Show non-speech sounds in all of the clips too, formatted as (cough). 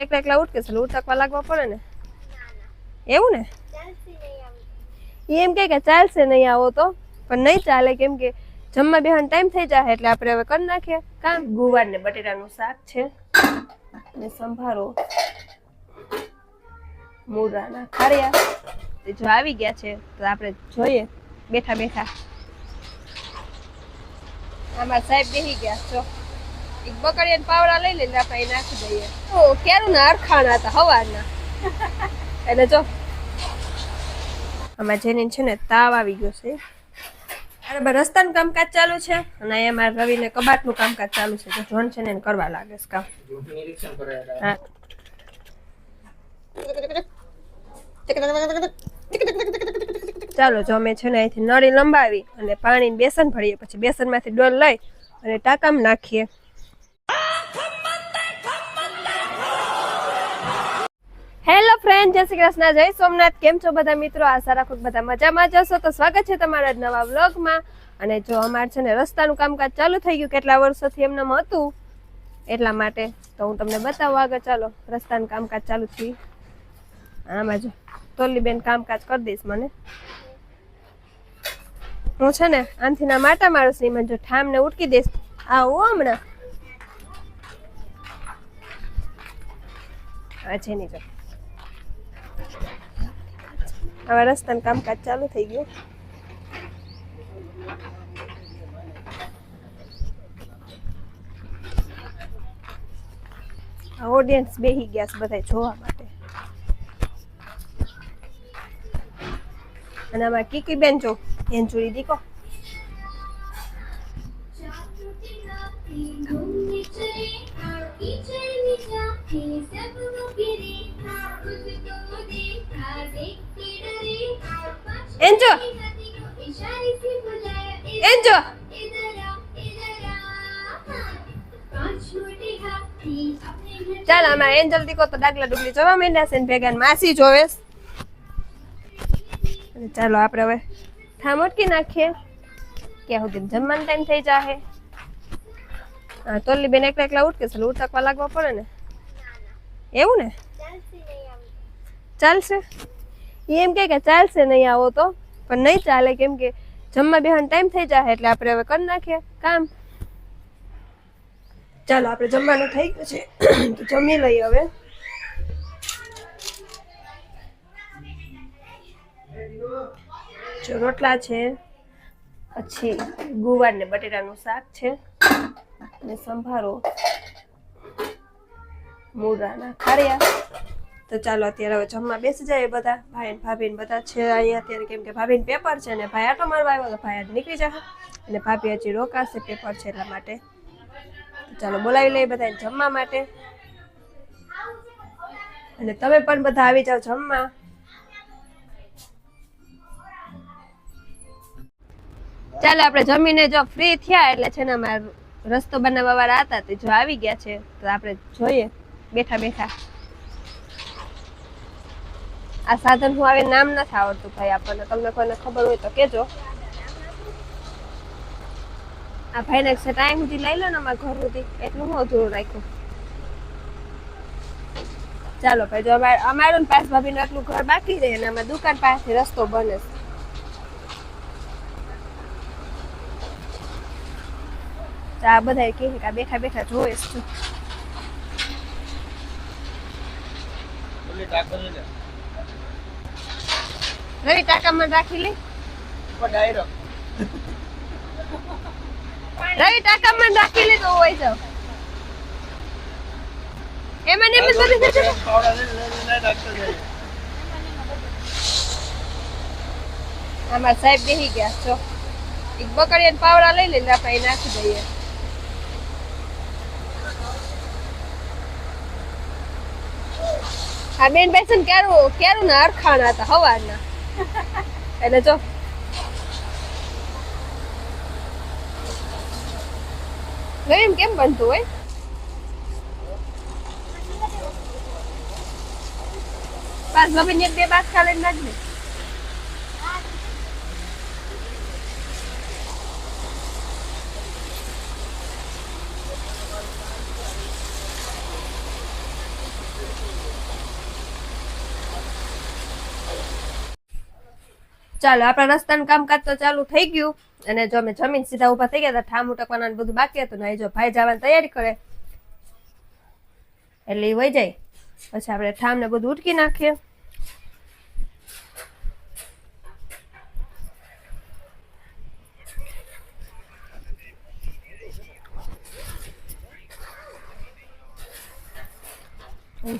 એકલા એકલા ઉઠકે છે? ઉઠકવા લાગવા પડે ને? એવું ને? એમ કે ચાલશે નહીં આવો તો. પણ નહીં ચાલે કેમ કે જમવા બેહાન ટાઈમ થઈ જાય એટલે આપણે હવે કરી નાખીએ. કામ? ગુવાર ને બટેટાનું શાક છે. ને સંભારો. મૂળાના ખારિયા. જો આવી ગયા છે, તો આપણે જોઈએ. બેઠા બેઠા. આમાં સાહેબ બેહી ગયા, જો. એક બકડીયા પાવડા લઈ લઈને આપણે નાખી દઈએ. તો ક્યારું ના અરખાણા હતા હવારના. એટલે જો, આમાં જેની છે ને તાવ આવી ગયો છે. અરે બા રસ્તાનું કામકાજ ચાલુ છે અને અહીંયા મારા રવિને કબાટનું કામકાજ ચાલુ છે. તો જોન છે ને એને કરવા લાગે છે કામ. હા. ચાલો, જો અમે છે ને અહીંથી નળી લંબાવી અને પાણી બેસન ભરીએ. પછી બેસનમાંથી ડોલ લઈ અને ટાંકામાં નાખીએ. હેલો ફ્રેન્ડ જય શ્રી કૃષ્ણ, જય સોમનાથ. કેમ છો બધા મિત્રો? આશા રાખું બધા મજામાં જશો તો સ્વાગત છે તમારા નવા વ્લોગમાં. અને જો અમારે છે ને રસ્તાનું કામકાજ ચાલુ થઈ ગયું, કેટલા વર્ષોથી એમને હતું, એટલા માટે તો હું તમને બતાવું આગળ. ચાલો, રસ્તાનું કામકાજ ચાલુ થઈ. આમાં જો તોલીબેન કામકાજ કરી દઈશ મને. હું છે ને આનથી ના માટા મારું છું મને જો ઠામને ઉટકી દઈશ. આવું હમણાં. આ છે નહીં હવે રસ્તાનું કામકાજ ચાલુ થઈ ગયું. ઓડિયન્સ બેહી ગયા છે બધા જોવા માટે. અને આમાં કીકી બેન જો, એન જોડી દીકો એન્જો એન્જો ચાલ, આમાં એન્જલ દીકો તો ડાગલા ડુગલી જોવા માંડ્યા છે ને ભેગા માસી જોવે ચાલો આપણે હવે ઠામોટકી નાખીએ. ક્યાં સુધી જમવાનો ટાઈમ થઈ જાહે? હા તોલી બેન એકલા એકલા ઉઠકે છે ઉઠકવા લાગવા પડે ને. એવું ને? ચાલશે. એમ કે ચાલશે, નહીં આવો તો. પણ નહીં ચાલે, કેમ કે જમવા બેહવાનો ટાઈમ થઈ જાય એટલે આપણે હવે કરી નાખીએ કામ. ચાલો, આપણે જમવાનું થઈ ગયું છે. (clears throat) તો જમી લઈએ હવે. જો, રોટલા છે, પછી ગુવાર ને બટેટાનું શાક છે. ને સંભારો, મૂળાના ખારિયા. તો ચાલો અત્યારે હવે જમવા બેસી જાય બધા. ભાઈ ને ભાભી બધા છે અહીંયા. અત્યારે કેમ કે ભાભીને પેપર છે ને ભાઈ આટો મારવા આવ્યો તો ભાઈ નીકળી જશે અને ભાભી હજી રોકાશે પેપર છે એટલા માટે. ચાલો બોલાવી લઈએ બધાને જમવા માટે. અને તમે પણ બધા આવી જાઓ જમવા. ચાલો આપણે જમીને જો ફ્રી થયા એટલે છે ને અમારા રસ્તો બનાવવા વાળા હતા તે જો આવી ગયા છે. તો આપણે જોઈએ. બેઠા બેઠા. આ સાધન હું આવે નામ નથી આવડતું ભાઈ આપણને. તમને કોઈને ખબર હોય તો કેજો આ ભાઈને ટાઈમ સુધી લઈ લો ને અમારા ઘર સુધી. એટલું હું અધૂરું રાખ્યું. ચાલો ભાઈ, જો અમારે અમારું પાસ ભાભીનું એટલું ઘર બાકી રહે અને અમારી દુકાન પાસે રસ્તો બને છે. આ બધા કહે કે બેઠા બેઠા જોવે છે. છે રવિ ટાકામાં રાખી લે. ડાયરો. રવિ ટાકામાં રાખી લીધો હોય તો. એમાં એમ બધું. આમાં સાહેબ બેહી ગયા જો. એક બકડીએ પાવડા લઈ લઈને આપણે નાખી દઈએ. આ બેન બેસન ક્યારું કેરું ના અરખાણા હતા હવારના. એટલે જો એમ કેમ બનતું હોય પાસ ભાભી એક બે બાદ ખાલી નાખ દે ચાલો, આપણા રસ્તાનું કામકાજ તો ચાલુ થઈ ગયું. અને જો અમે જમીન સીધા ઊભા થઈ ગયા હતા, ઠામ ઉટકવાના બધું બાકી હતું જો ભાઈ જવાની તૈયારી કરે. એટલે એ વહી જાય. પછી આપણે ઠામ ને બધું ઉટકી નાખીએ.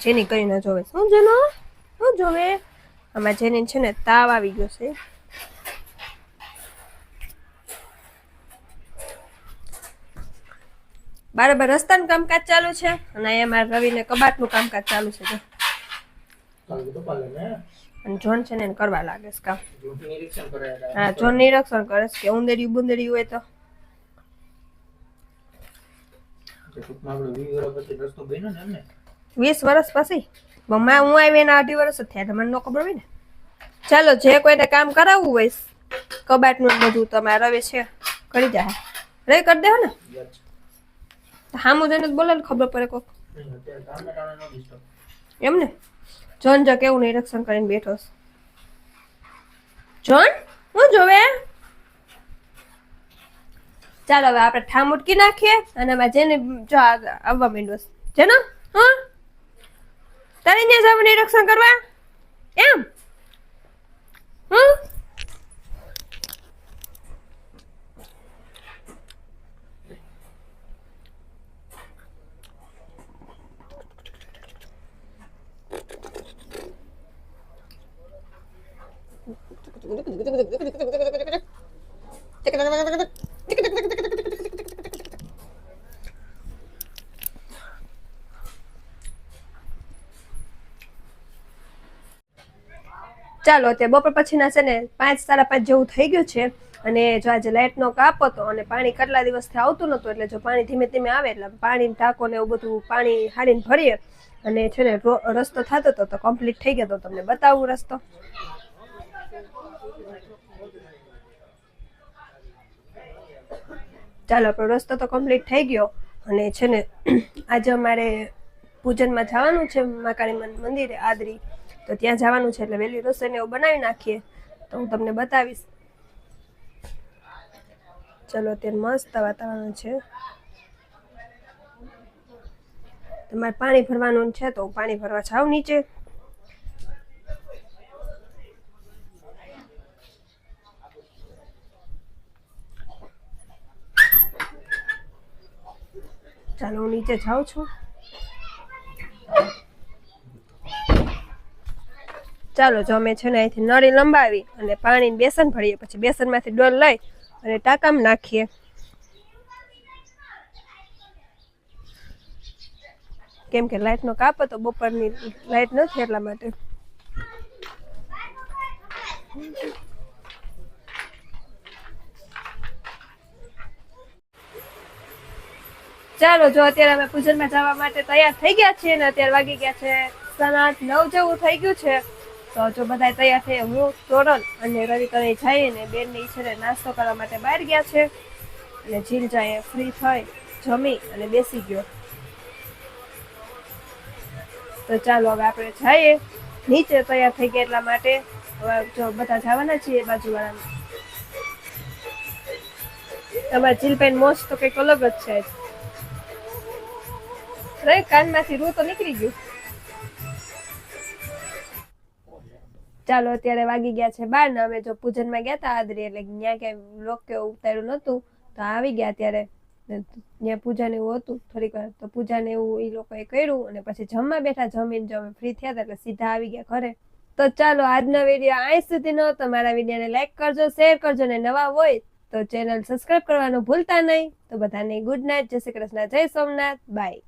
જેની કરીને જોવે. શું જેનો? શું જોવે? આમાં જેની છે ને તાવ આવી ગયો છે. બરાબર રસ્તાનું કામકાજ ચાલુ છે અને અહીંયા મારા રવિને કબાટનું કામકાજ ચાલુ છે જોન છે ને એને કરવા લાગે છે કામ. હા, જોન નિરીક્ષણ કરે છે કે ઉંદરિયું બુંદરિયું હોય તો. વીસ વર્ષ પછી. મમ્મા હું આવી એના અઢી વર્ષ થયા એટલે મને ન ખબર હોય ને? ચાલો, જે કોઈને કામ કરાવવું હોય, કબાટનું બધું તમારે રવે છે. કરી જાય રે કરી દેવો ને. હામું જઈને બોલે ખબર પડે કોક. એમ ને જોન જો કેવું નિરીક્ષણ કરીને બેઠો જોન, હું જોવે? ચાલો હવે આપણે ઠામ ઉટકી નાખીએ અને એમાં જેને જો આવવા માંડ્યો છે. જેનો? હા? તારે ત્યાં જવું નિરીક્ષણ કરવા? એમ? હમ ચાલો, અત્યારે બપોર પછીના છે ને પાંચ સાડા પાંચ જેવું થઈ ગયું છે. અને જો આજે લાઇટનો કાપ હતો અને પાણી કેટલા દિવસથી આવતું નહોતું, એટલે જો પાણી ધીમે ધીમે આવે, એટલે પાણી ટાંકો ને એવું બધું પાણી હાડીને ભરીએ. અને છે ને રસ્તો થતો હતો તો કમ્પ્લીટ થઈ ગયો તો તમને બતાવું રસ્તો. ચાલો આપણો રસ્તો તો કમ્પ્લીટ થઈ ગયો. અને છે ને, આજે અમારે પૂજનમાં જવાનું છે મન- મંદિરે, આદરી. તો ત્યાં જવાનું છે એટલે વહેલી રસોઈને એવું બનાવી નાખીએ. તો હું તમને બતાવીશ. ચલો, અત્યારે મસ્ત વાતાવરણ છે. તમારે પાણી ભરવાનું છે તો પાણી ભરવા જાઉં નીચે. ચાલો હું નીચે જાઉં છું. ચાલો જો અમે છે ને અહીંથી નળી લંબાવી અને પાણી બેસન ભરીએ, પછી બેસનમાંથી ડોલ લઈ અને ટાંકામાં નાખીએ. કેમ કે લાઇટનો કાપ હતો, બપોરની લાઇટ નથી એટલા માટે. ચાલો, જો અત્યારે અમે પૂજનમાં જવા માટે તૈયાર થઈ ગયા છીએ ને અત્યારે વાગી ગયા છે આઠ, નવ જેવું થઈ ગયું છે, તો જો બધા તૈયાર થઈ હું તોરણ અને રવિ કરે જઈએ ને બેન ને નાસ્તો કરવા માટે બહાર ગયા છે. અને જીલ જાય, ફ્રી થઈ, જમી અને બેસી ગયો. તો ચાલો, હવે આપણે જઈએ. નીચે તૈયાર થઈ ગયા એટલા માટે. હવે જો બધા જવાના છીએ બાજુવાળામાં. તમારા જીલપેન મોજ તો કંઈક અલગ જ છે. રે, કાનમાંથી રૂ તો નીકળી ગયું. ચાલો, અત્યારે વાગી ગયા છે બાર ને અમે જો પૂજનમાં ગયા હતા આદરી, એટલે ત્યાં ક્યાંય લોક કે ઉતાર્યું નહોતું. તો આવી ગયા ત્યારે. ત્યાં પૂજાને એવું હતું, થોડીક વાર તો પૂજાને એવું એ લોકોએ કર્યું અને પછી જમવા બેઠા, જમીને જો અમે ફ્રી થયા હતા એટલે સીધા આવી ગયા ઘરે. તો ચાલો, આજનો વીડિયો અહીં સુધીનો તમારા વિડીયોને લાઈક કરજો શેર કરજો ને નવા હોય તો ચેનલ સબસ્ક્રાઇબ કરવાનું ભૂલતા નહીં. તો બધાને ગુડ નાઇટ જય શ્રી કૃષ્ણ, જય સોમનાથ બાય